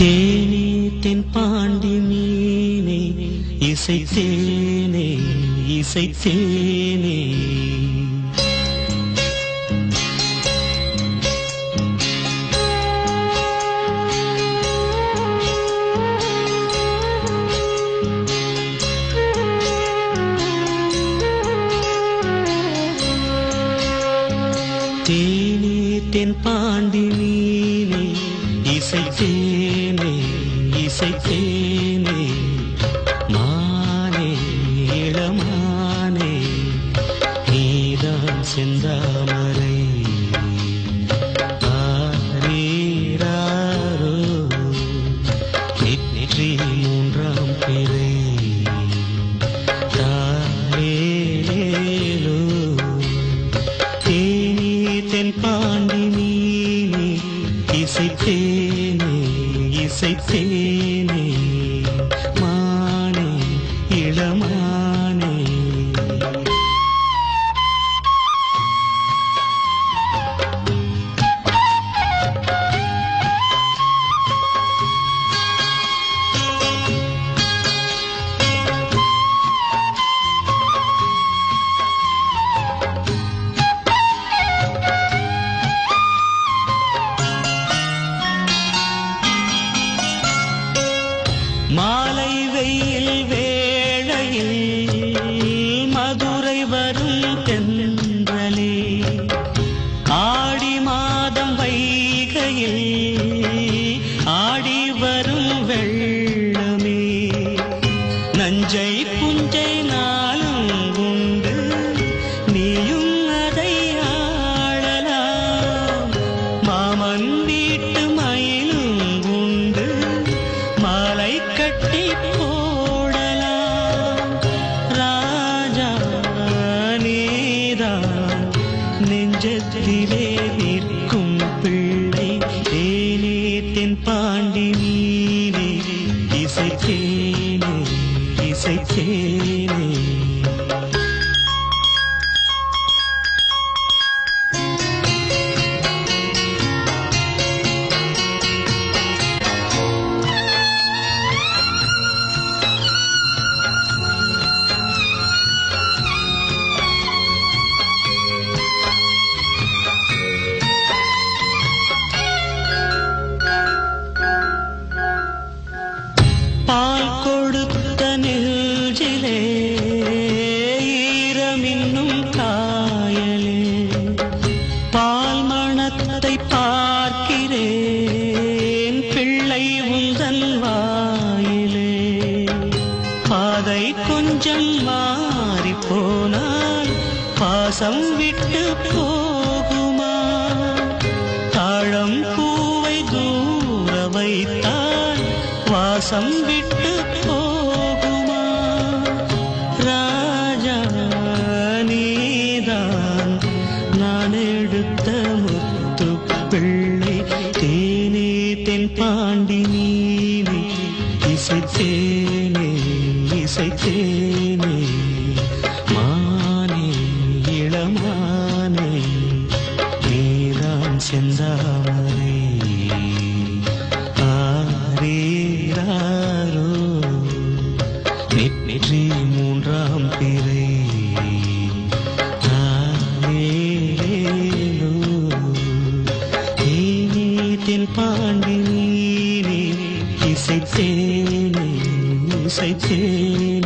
தேனே தென் பாண்டி மீனே இசை தேனே இசை இசைத்தேனே. தேனே தென் பாண்டி மீனே இசைத்தேனே இசைத்தேனே. மானே இளமானே நீதான் செந்தாமரை. ஆரீராரோ நெற்றி மூன்றாம் பிறை. இசைத்தேனே மானே இளமானே வைகையில் பாண்டி கொஞ்சம் மாறி போனால் பாசம் விட்டு போகுமா? தாழம் பூவை தூர வைத்தால் வாசம் விட்டு போகுமா? ராஜா நீதான் நான் எடுத்த முத்து பிள்ளை தேனே தென் பாண்டி நீ இசை தேனே இசைத்தேனே இசைத்தேனே மானே இளமானே நீதான் செந்தாமரை. ஆரேராரோ நெற்றி மூன்றாம் பிறை. நீனே இசைத்தேனே இசைத்தேனே